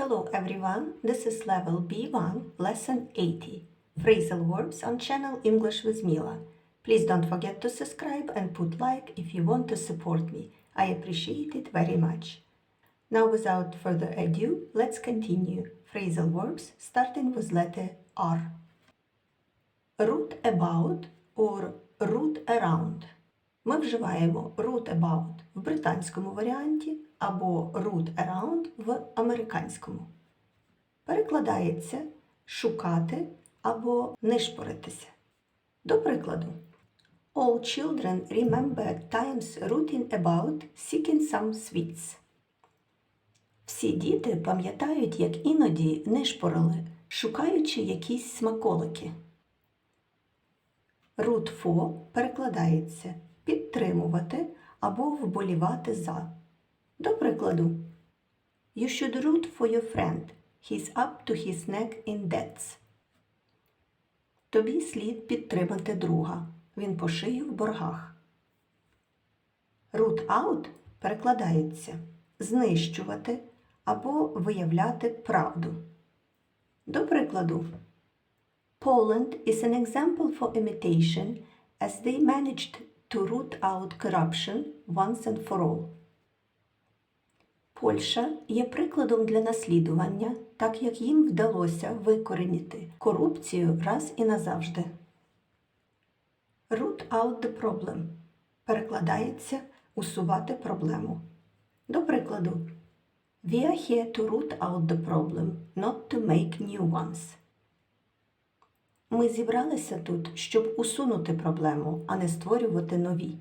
Hello everyone, this is level B1, lesson 80. Phrasal verbs on channel English with Mila. Please don't forget to subscribe and put like if you want to support me. I appreciate it very much. Now without further ado, let's continue. Phrasal verbs starting with letter R. Root about or root around. Ми вживаємо root about в британському варіанті або root around в американському. Перекладається шукати або нишпоритися. До прикладу, All children remember times rooting about seeking some sweets. Всі діти пам'ятають, як іноді нишпорили, шукаючи якісь смаколики. Root for перекладається підтримувати або вболівати за. До прикладу, You should root for your friend. He's up to his neck in debts. Тобі слід підтримати друга. Він по шию в боргах. Root out перекладається знищувати або виявляти правду. До прикладу, Poland is an example for imitation as they managed to root out corruption once and for all. Польща є прикладом для наслідування, так як їм вдалося викорінити корупцію раз і назавжди. Root out the problem перекладається усувати проблему. До прикладу, We are here to root out the problem, not to make new ones. Ми зібралися тут, щоб усунути проблему, а не створювати нові.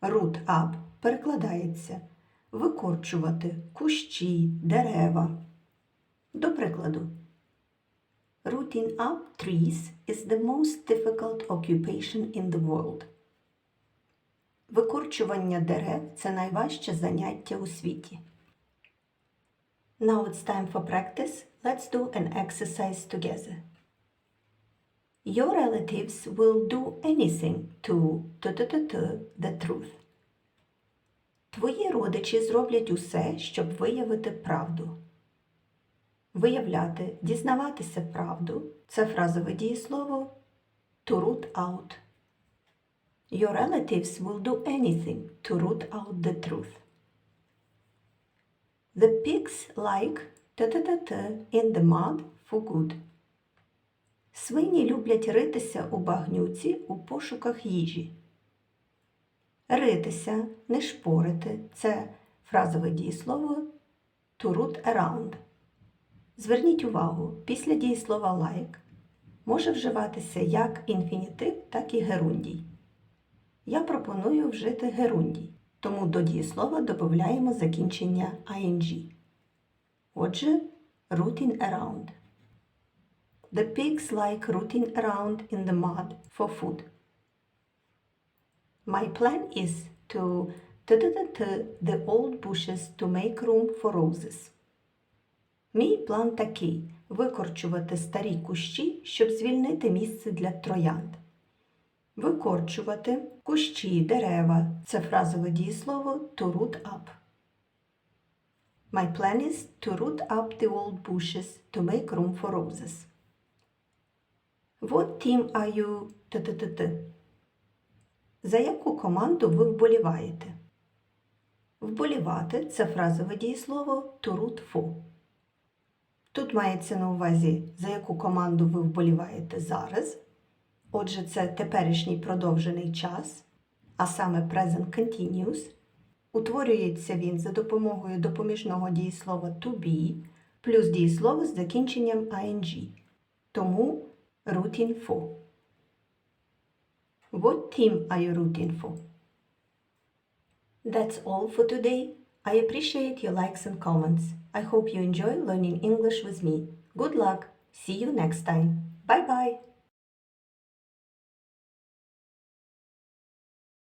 Root up перекладається викорчувати кущі, дерева. До прикладу, Rooting up trees is the most difficult occupation in the world. Викорчування дерев це найважче заняття у світі. Now it's time for practice. Let's do an exercise together. Your relatives will do anything to the truth. Твої родичі зроблять усе, щоб виявити правду. Виявляти, дізнаватися правду це фразове дієслово to root out. Your relatives will do anything to root out the truth. The pigs like in the mud for good. Свині люблять ритися у багнюці у пошуках їжі. Ритися, не шпорити це фразове дієслово to root around. Зверніть увагу, після дієслова like може вживатися як інфінітив, так і герундій. Я пропоную вжити герундій, тому до дієслова додаємо закінчення ing. Отже, rooting around. The pigs like rooting around in the mud for food. My plan is to the old bushes to make room for roses. Мій план такий викорчувати старі кущі, щоб звільнити місце для троянд. Викорчувати кущі, дерева це фразове дієслово to root up. My plan is to root up the old bushes to make room for roses. What team are you t-t-t-t? За яку команду ви вболіваєте? Вболівати це фразове дієслово to root for. Тут мається на увазі, за яку команду ви вболіваєте зараз. Отже, це теперішній продовжений час, а саме present continuous. Утворюється він за допомогою допоміжного дієслова to be плюс дієслово з закінченням ing. Тому rooting for. What team are you rooting for? That's all for today. I appreciate your likes and comments. I hope you enjoy learning English with me. Good luck. See you next time. Bye bye.